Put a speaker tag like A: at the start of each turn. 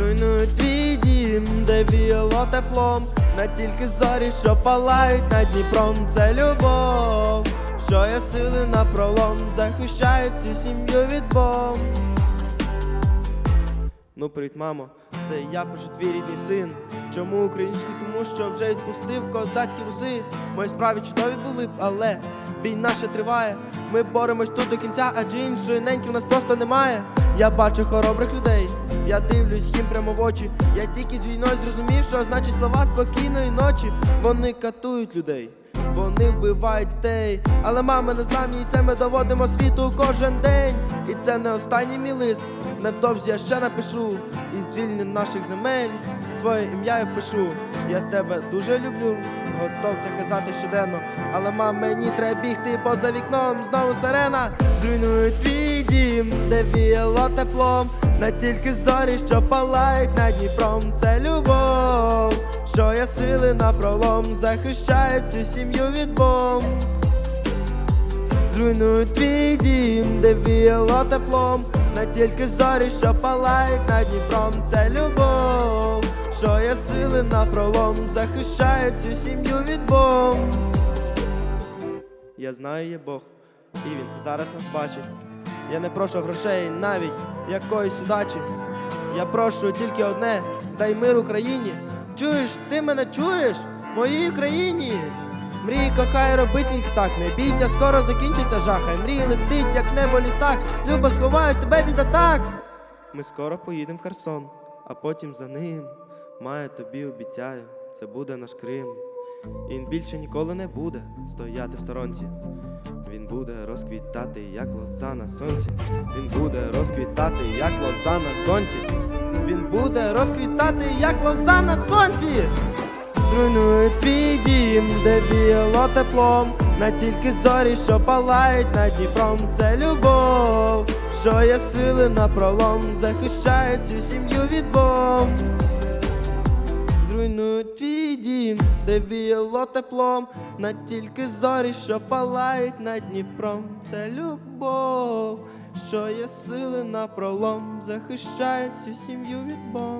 A: Зруйнують твій дім, де віяло теплом, на тільки зорі, що палають над Дніпром, це любов, що є сили на пролом, захищають всю сім'ю від бомб. Ну, привіт, мамо, це я пишу твій рідний син. Чому українською? Тому що вже відпустив козацькі вуси. Мої справи чудові були б, але війна ще триває. Ми боремось тут до кінця, адже іншої неньки в нас просто немає. Я бачу хоробрих людей, я дивлюсь їм прямо в очі. Я тільки з війною зрозумів, що значить слова спокійної ночі. Вони катують людей. Вони вбивають дітей, але мами не зламні, і це ми доводимо світу кожен день. І це не останній мій лист. Невдовзі я ще напишу і звільнення наших земель своє ім'я я впишу. Я тебе дуже люблю, готов це казати щоденно. Але мам, мені треба бігти, бо за вікном знову сирена. Зруйнує твій дім, де віяло теплом. На тільки зорі, що палають над Дніпром. Це любов, що є сили на пролом, захищають всю сім'ю від бомб. Зруйнують твій дім, де віяло теплом, на тільки зорі, що палають над Дніпром. Це любов, що є сили на пролом, захищають всю сім'ю від бомб. Я знаю, є Бог, і він зараз нас бачить. Я не прошу грошей, навіть якоїсь удачі. Я прошу тільки одне: дай мир Україні. Чуєш, ти мене чуєш? Моїй країні. Мрій, кохай, роби тільки так. Не бійся, скоро закінчиться жаха. Мрій летить, як небо літак. Люба сховаю тебе від атак. Ми скоро поїдемо в Херсон, а потім за ним. Маю тобі обіцяю, це буде наш Крим. Він більше ніколи не буде стояти в сторонці. Він буде розквітати, як лоза на сонці. Він буде розквітати, як лоза на сонці. Він буде розквітати, як лоза на сонці. Зруйнує твій дім, де віяло теплом, на тільки зорі, що палають над Дніпром. Це любов, що є сили на пролом, захищає цю сім'ю від бомб. Зруйнують твій дім, де віяло теплом, на тільки зорі, що палають над Дніпром. Це любов, що є сили на пролом, захищає цю сім'ю від бомб.